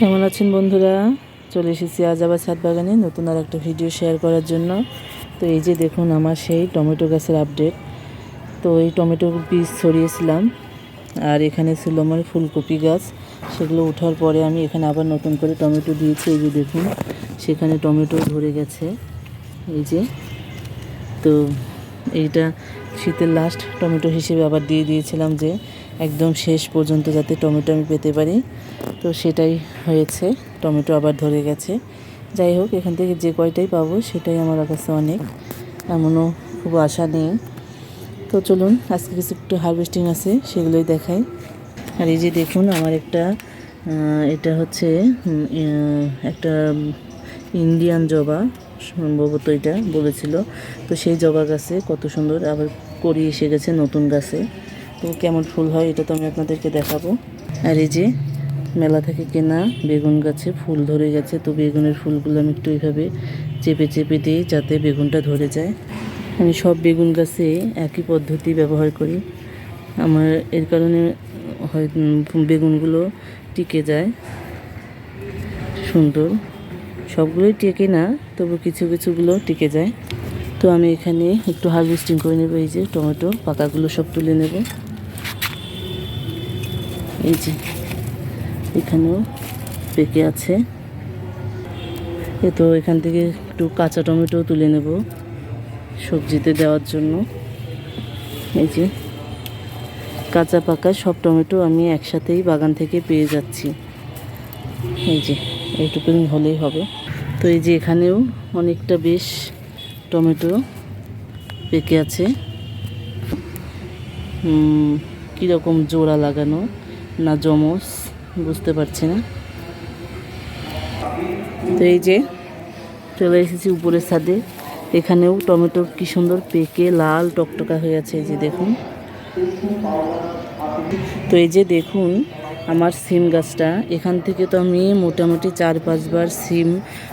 কেমন আছেন বন্ধুরা? চলে এসেছি আজ আবার ছাদ বাগানে নতুন আর একটা ভিডিও শেয়ার করার জন্য। তো এই যে দেখুন আমার সেই টমেটো গাছের আপডেট তো এই টমেটো বীজ ছড়িয়েছিলাম, আর এখানে ছিল আমার ফুলকপি গাছ। সেগুলো ওঠার পরে আমি এখানে আবার নতুন করে টমেটো দিয়েছি, এই যে দেখুন, সেখানে টমেটো ধরে গেছে। এই যে, তো এইটা শীতের লাস্ট টমেটো হিসেবে আবার দিয়ে দিয়েছিলাম যে একদম শেষ পর্যন্ত যাতে টমেটো আমি পেতে পারি। তো সেটাই হয়েছে, টমেটো আবার ধরে গেছে। যাই হোক, এখান থেকে যে কয়টাই পাবো সেটাই আমার কাছে অনেক, এমনও খুব আশা নেই। তো চলুন, আজকে কিছু একটু হারভেস্টিং আছে, সেগুলোই দেখাই। আর এই যে দেখুন, আমার একটা এটা হচ্ছে একটা ইন্ডিয়ান জবা। সম্ভবত এটা বলেছিল। তো সেই জবা গাছে কত সুন্দর আবার করি এসে গেছে নতুন গাছে। তো কেমন ফুল হয় এটা তো আমি আপনাদেরকে দেখাবো। আর এই যে মেলা থেকে কেনা বেগুন গাছে ফুল ধরে গেছে, তো বেগুনের ফুলগুলো আমি একটু এইভাবে চেপে চেপে দিই যাতে বেগুনটা ধরে যায়। আমি সব বেগুন গাছে একই পদ্ধতি ব্যবহার করি। আমার এর কারণে হয় বেগুনগুলো টিকে যায়। সুন্দর। সবগুলোই টেকে না, তবু কিছু কিছুগুলো টিকে যায়। তো আমি এখানে একটু হারভেস্টিং করে নেব, এই যে টমেটো পাতাগুলো সব তুলে নেব। এই যে, এখানেও পেকে আছে। এ তো এখান থেকে একটু কাঁচা টমেটো তুলে নেব সবজিতে দেওয়ার জন্য। এই যে, কাঁচা পাকা সব টমেটো আমি একসাথেই বাগান থেকে পেয়ে যাচ্ছি। এই যে, এইটুকুনি হলেই হবে। তো এই যে এখানেও অনেকটা বেশ টমেটো পেকে আছে। কীরকম জোড়া লাগানো না জমস বুঝতে পারছি না। তো এই যে চলে এসেছি উপরের ছাদে। এখানেও টমেটো কি সুন্দর পেকে লাল টকটকা হয়ে আছে, এই যে দেখুন। তো এই যে দেখুন আমার সিম গাছটা। এখান থেকে তো আমি মোটামুটি চার, পাঁচবার সিম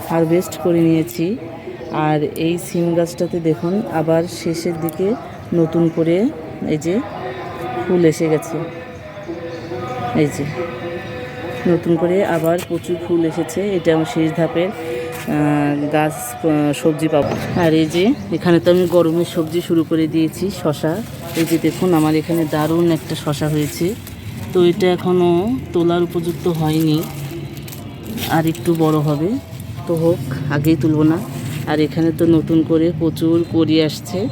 হারভেস্ট করে নিয়েছি। আর এই সিম গাছটাতে দেখুন, আবার শেষের দিকে নতুন করে এই যে ফুল এসে গেছে। এই যে নতুন করে আবার প্রচুর ফুল এসেছে। এটা আমার শেষ ধাপের গাছ সবজি পাবো। আর এই যে এখানে তো আমি গরমের সবজি শুরু করে দিয়েছি, শশা। এই যে দেখুন, আমার এখানে দারুণ একটা শশা হয়েছে। তো এটা এখনও তোলার উপযুক্ত হয়নি। আর একটু বড় হবে। তো হোক, আগেই তুলব না। আর এখানে তো নতুন করে প্রচুর করি আসছে।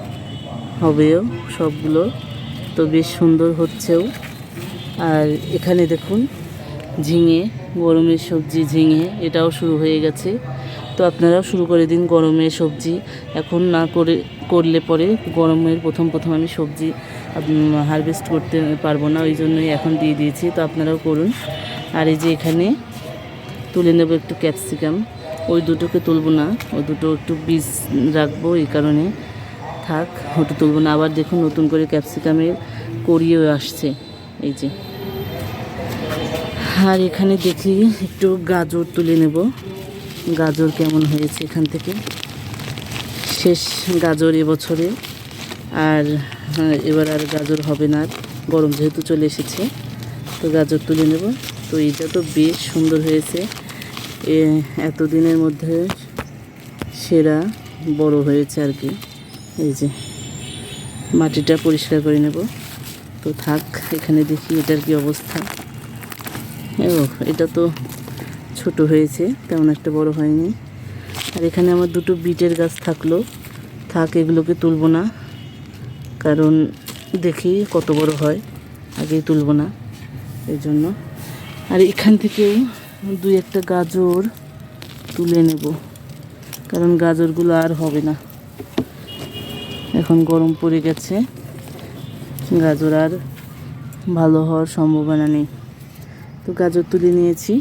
হবেও সবগুলো। তো বেশ সুন্দর হচ্ছেও। আর এখানে দেখুন, ঝিঙে, গরমের সবজি ঝিঙে, এটাও শুরু হয়ে গেছে। তো আপনারাও শুরু করে দিন গরমে সবজি। এখন না করে, করলে পরে গরমের প্রথম প্রথম আমি সবজি হারভেস্ট করতে পারব না, ওই জন্যই এখন দিয়ে দিয়েছি। তো আপনারাও করুন। আর এই যে এখানে তুলে নেব একটু ক্যাপসিকাম ওই দুটোকে তুলবো না, ওই দুটো একটু বীজ রাখব এই কারণে। থাক, ওটা তুলবো না। আবার দেখুন নতুন করে ক্যাপসিকামের করিয়েও আসছে। এই যে। আর এখানে দেখি একটু গাজর তুলে নেব। গাজর কেমন হয়েছে এখান থেকে? শেষ গাজর এবছরে। আর হ্যাঁ, এবার আর গাজর হবে না। গরম যেহেতু চলে এসেছে তো গাজর তুলে নেব। তো এটা তো বেশ সুন্দর হয়েছে। এতদিনের মধ্যে সেরা বড় হয়েছে আর কি। এই যে মাটিটা পরিষ্কার করে নেব। তো থাক এখানে দেখি এটার কি অবস্থা। ও এটা তো ছোট হয়েছে, তেমন একটা বড় হয়নি। আর এখানে আমার দুটো বিটের গাছ থাকল। থাক, এগুলোকে তুলবো না, কারণ দেখি কত বড় হয়, আগেই তুলবো না এই জন্য আর এখান থেকেও দুই একটা গাজর তুলে নেব, কারণ গাজরগুলো আর হবে না। এখন গরম পড়ে গেছে, গাজর আর ভালো হওয়ার সম্ভাবনা নেই। তো গাজর তুলে নিয়েছি।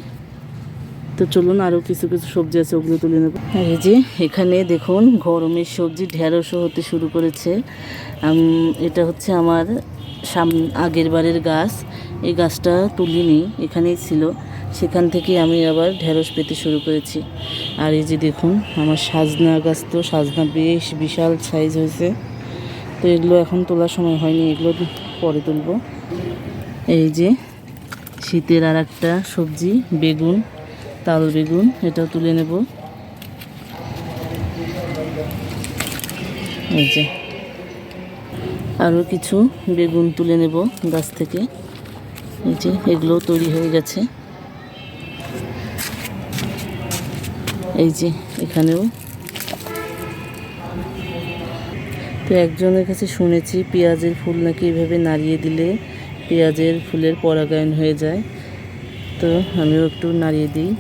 তো চলুন আরও কিছু কিছু সবজি আছে, ওগুলো তুলে নেব। এই যে এখানে দেখুন, গরমের সবজি ঢেঁড়সও হতে শুরু করেছে। এটা হচ্ছে আমার সাম, আগের বারের গাছ। এই গাছটা তুলিনি, এখানেই ছিল। সেখান থেকে আমি আবার ঢেঁড়স পেতে শুরু করেছি। আর এই যে দেখুন, আমার সাজনা গাছ তো, সাজনা বেশ বিশাল সাইজ হয়েছে। তো এগুলো এখন তোলার সময় হয়নি, এগুলো পরে তুলবো। এই যে শীতের আর একটা সবজি, বেগুন। তাল বেগুন, এটাও তুলে নেব। এই যে। আরও কিছু বেগুন তুলে নেব গাছ থেকে। এই যে এগুলো তৈরি হয়ে গেছে। এই যে, এখানেও। তো একজনের কাছে শুনেছি, পেঁয়াজের ফুল নাকি এভাবে নাড়িয়ে দিলে পেঁয়াজের ফুলের পরাগায়ন হয়ে যায়। তো আমিও একটু নাড়িয়ে দিই।